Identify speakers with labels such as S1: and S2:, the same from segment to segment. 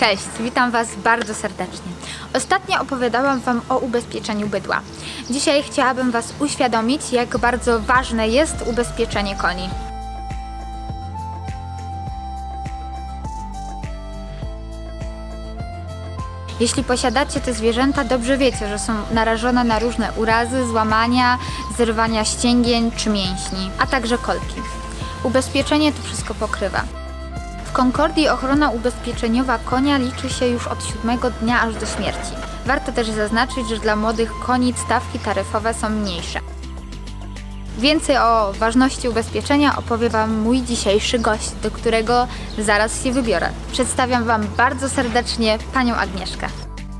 S1: Cześć, witam Was bardzo serdecznie. Ostatnio opowiadałam Wam o ubezpieczeniu bydła. Dzisiaj chciałabym Was uświadomić, jak bardzo ważne jest ubezpieczenie koni. Jeśli posiadacie te zwierzęta, dobrze wiecie, że są narażone na różne urazy, złamania, zerwania ścięgien czy mięśni, a także kolki. Ubezpieczenie to wszystko pokrywa. W Concordii ochrona ubezpieczeniowa konia liczy się już od siódmego dnia aż do śmierci. Warto też zaznaczyć, że dla młodych koni stawki taryfowe są mniejsze. Więcej o ważności ubezpieczenia opowie Wam mój dzisiejszy gość, do którego zaraz się wybiorę. Przedstawiam Wam bardzo serdecznie panią Agnieszkę.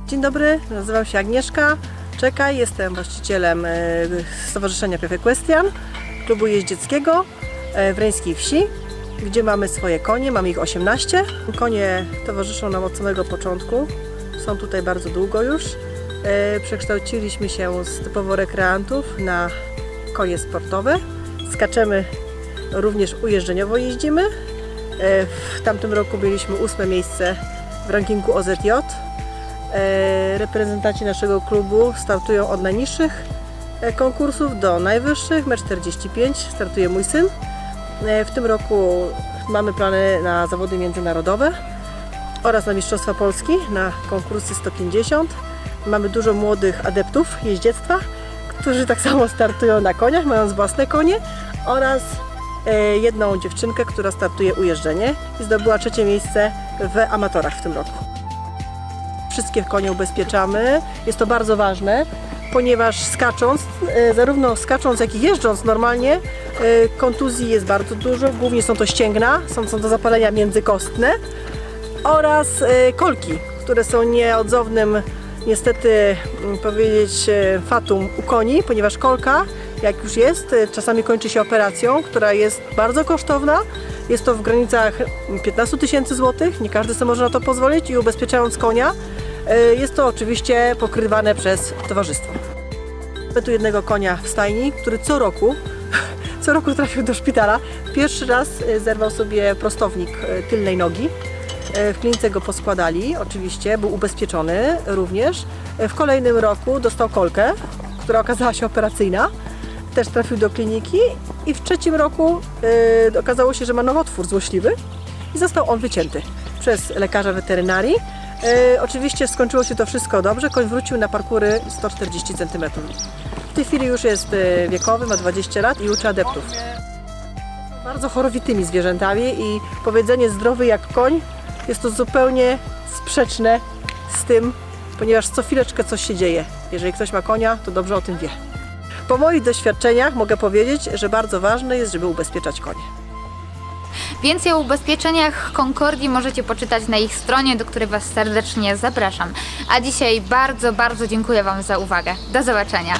S2: Dzień dobry, nazywam się Agnieszka Czekaj, jestem właścicielem e, Stowarzyszenia Pief Equestrian, klubu jeździeckiego e, w Reńskiej Wsi, gdzie mamy swoje konie, mamy ich 18. Konie towarzyszą nam od samego początku, są tutaj bardzo długo już. E, Przekształciliśmy się z typowo rekreantów na konie sportowe. Skaczemy również ujeżdżeniowo jeździmy. E, W tamtym roku mieliśmy ósme miejsce w rankingu OZJ. E, Reprezentanci naszego klubu startują od najniższych konkursów do najwyższych. Mecz 45 startuje mój syn. E, W tym roku mamy plany na zawody międzynarodowe oraz na Mistrzostwa Polski, na konkursy 150. Mamy dużo młodych adeptów jeździectwa, którzy tak samo startują na koniach, mając własne konie oraz e, jedną dziewczynkę, która startuje ujeżdżenie i zdobyła trzecie miejsce w amatorach w tym roku. Wszystkie konie ubezpieczamy. Jest to bardzo ważne, ponieważ skacząc, e, zarówno skacząc, jak i jeżdżąc normalnie, e, kontuzji jest bardzo dużo. Głównie są to ścięgna, są, są to zapalenia międzykostne oraz e, kolki, które są nieodzownym, niestety mm, powiedzieć, fatum u koni, ponieważ kolka, jak już jest, czasami kończy się operacją, która jest bardzo kosztowna. Jest to w granicach 15 tysięcy złotych, nie każdy sobie może na to pozwolić i ubezpieczając konia, jest to oczywiście pokrywane przez towarzystwo. Mamy tu jednego konia w stajni, który co roku, co roku trafił do szpitala. Pierwszy raz e, zerwał sobie prostownik e, tylnej nogi. E, W klinice go poskładali, oczywiście, był ubezpieczony również. W kolejnym roku dostał kolkę, która okazała się operacyjna. Też trafił do kliniki i w trzecim roku okazało się, że ma nowotwór złośliwy i został on wycięty przez lekarza weterynarii. E, oczywiście skończyło się to wszystko dobrze, koń wrócił na parkury 140 cm. W tej chwili już jest e, wiekowy, ma 20 lat i uczy adeptów. Bardzo chorowitymi zwierzętami i powiedzenie zdrowy jak koń jest to zupełnie sprzeczne z tym, ponieważ co chwileczkę coś się dzieje. Jeżeli ktoś ma konia, to dobrze o tym wie. Po moich doświadczeniach mogę powiedzieć, że bardzo ważne jest, żeby ubezpieczać konie.
S1: Więcej o ubezpieczeniach Concordii możecie poczytać na ich stronie, do której Was serdecznie zapraszam. A dzisiaj bardzo, bardzo dziękuję Wam za uwagę. Do zobaczenia.